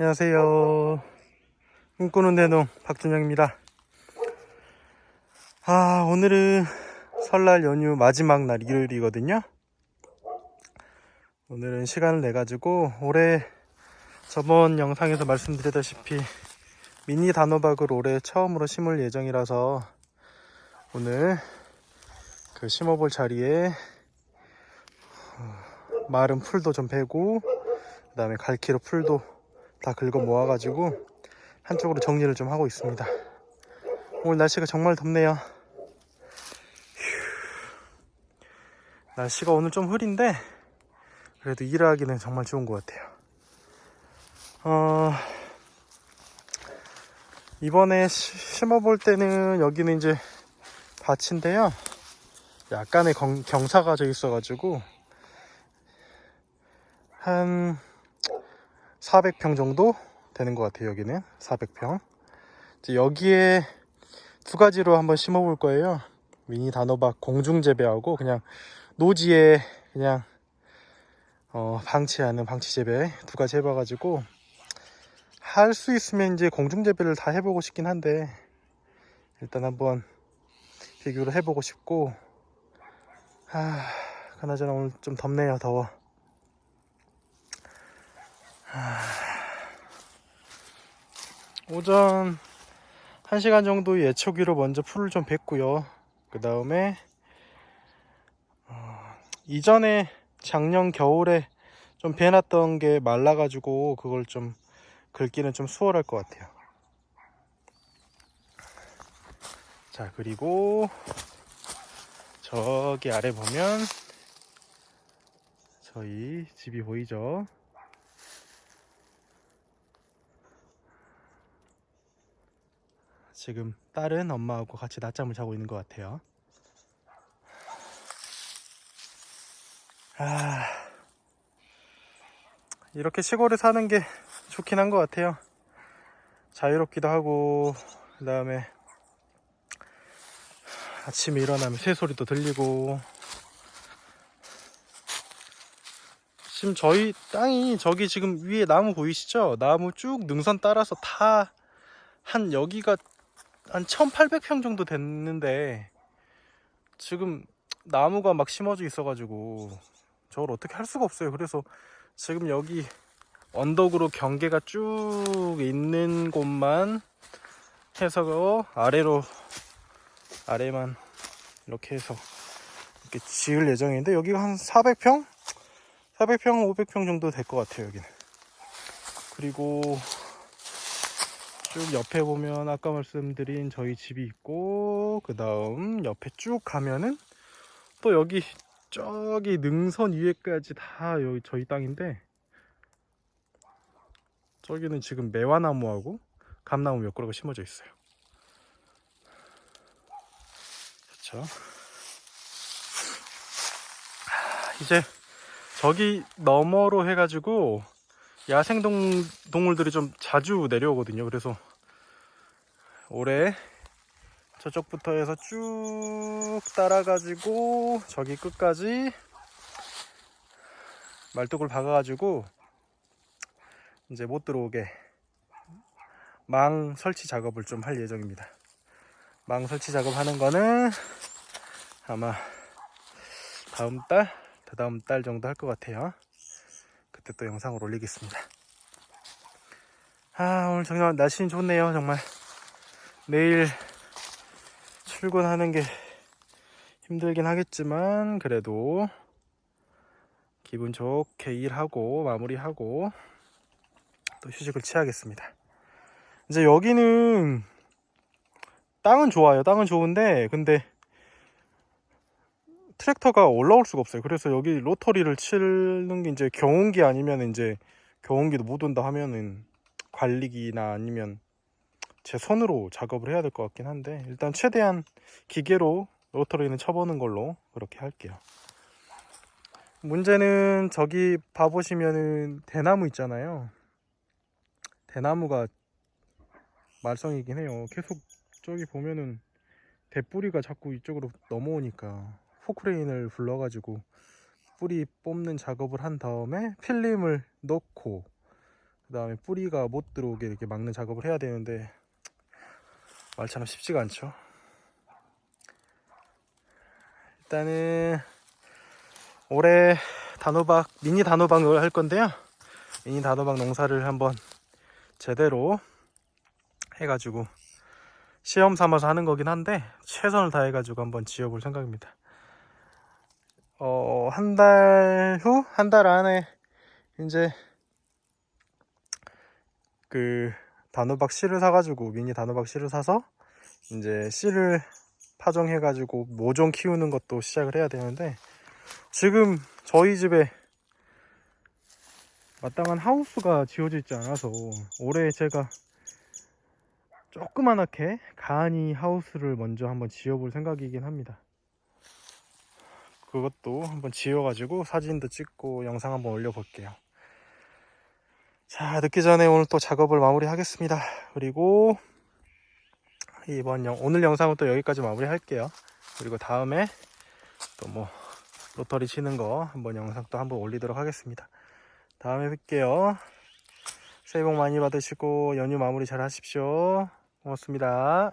안녕하세요. 꿈꾸는 대농 박준영입니다. 아, 오늘은 설날 연휴 마지막 날 일요일이거든요. 오늘은 시간을 내가지고 올해 저번 영상에서 말씀드렸다시피 미니 단호박을 올해 처음으로 심을 예정이라서 오늘 그 심어볼 자리에 어, 마른 풀도 좀 베고 그 다음에 갈키로 풀도 다 긁어 모아가지고 한쪽으로 정리를 좀 하고 있습니다. 오늘 날씨가 정말 덥네요. 휴. 날씨가 오늘 좀 흐린데 그래도 일을 하기는 정말 좋은 것 같아요. 어, 이번에 시- 심어볼 때는 여기는 이제 밭인데요. 약간의 경, 경사가 져 있어가지고 한 400평 정도 되는 것 같아요. 여기는 400평. 이제 여기에 두 가지로 한번 심어 볼 거예요. 미니 단호박 공중 재배하고 그냥 노지에 그냥 어, 방치하는 방치 재배 두 가지 해봐가지고 할 수 있으면 이제 공중 재배를 다 해보고 싶긴 한데 일단 한번 비교를 해보고 싶고 아 그나저나 오늘 좀 덥네요 더워 오전 1시간 정도 예초기로 먼저 풀을 좀 뱉고요. 그 다음에 어, 이전에 작년 겨울에 좀 베놨던 게 말라가지고 그걸 좀 긁기는 좀 수월할 것 같아요. 자 그리고 저기 아래 보면 저희 집이 보이죠? 지금 딸은 엄마하고 같이 낮잠을 자고 있는 것 같아요. 아, 이렇게 시골에 사는 게 좋긴 한 것 같아요. 자유롭기도 하고, 그 다음에 아침에 일어나면 새소리도 들리고, 지금 저희 땅이 저기 지금 위에 나무 보이시죠? 나무 쭉 능선 따라서 다 한 여기가 한 1800평 정도 됐는데 지금 나무가 막 심어져 있어가지고 저걸 어떻게 할 수가 없어요. 그래서 지금 여기 언덕으로 경계가 쭉 있는 곳만 해서 아래로 아래만 이렇게 해서 이렇게 지을 예정인데 여기가 한 400평? 400평, 500평 정도 될 것 같아요. 여기는. 그리고 쭉 옆에 보면 아까 말씀드린 저희 집이 있고 그 다음 옆에 쭉 가면은 또 여기 저기 능선 위에까지 다 여기 저희 땅인데 저기는 지금 매화나무하고 감나무 몇 그루가 심어져 있어요 그렇죠 이제 저기 너머로 해가지고 야생 동, 동물들이 좀 자주 내려오거든요. 그래서 올해 저쪽부터 해서 쭉 따라가지고 저기 끝까지 말뚝을 박아가지고 이제 못 들어오게 망 설치 작업을 좀 할 예정입니다. 망 설치 작업하는 거는 아마 다음 달, 다다음 달 정도 할 것 같아요. 그때 또 영상을 올리겠습니다. 아, 오늘 정말 날씨는 좋네요, 정말. 내일 출근하는 게 힘들긴 하겠지만, 그래도 기분 좋게 일하고, 마무리하고, 또 휴식을 취하겠습니다. 이제 여기는 땅은 좋아요. 땅은 좋은데, 근데 트랙터가 올라올 수가 없어요. 그래서 여기 로터리를 치는 게 이제 경운기 아니면 이제 경운기도 못 온다 하면은 관리기나 아니면 제 손으로 작업을 해야 될 것 같긴 한데 일단 최대한 기계로 로터리는 쳐보는 걸로 그렇게 할게요. 문제는 저기 봐보시면은 대나무 있잖아요. 대나무가 말썽이긴 해요. 계속 저기 보면은 대뿌리가 자꾸 이쪽으로 넘어오니까 포크레인을 불러가지고 뿌리 뽑는 작업을 한 다음에 필름을 넣고 그 다음에 뿌리가 못 들어오게 이렇게 막는 작업을 해야 되는데 말처럼 쉽지가 않죠. 일단은 올해 단호박 미니 단호박을 할 건데요. 미니 단호박 농사를 한번 제대로 해가지고 시험 삼아서 하는 거긴 한데 최선을 다해가지고 한번 지어볼 생각입니다. 어, 한 달 후, 한 달 안에 이제 그 단호박 씨를 사가지고 미니 단호박 씨를 사서 이제 씨를 파종해가지고 모종 키우는 것도 시작을 해야 되는데 지금 저희 집에 마땅한 하우스가 지어져 있지 않아서 올해 제가 조그만하게 가은이 하우스를 먼저 한번 지어볼 생각이긴 합니다. 그것도 한번 지어가지고 사진도 찍고 영상 한번 올려볼게요. 자, 늦기 전에 오늘 또 작업을 마무리 하겠습니다. 그리고 이번 영, 오늘 영상은 또 여기까지 마무리 할게요. 그리고 다음에 또 뭐 로터리 치는 거 한번 영상 또 한번 올리도록 하겠습니다. 다음에 뵐게요. 새해 복 많이 받으시고 연휴 마무리 잘 하십시오. 고맙습니다.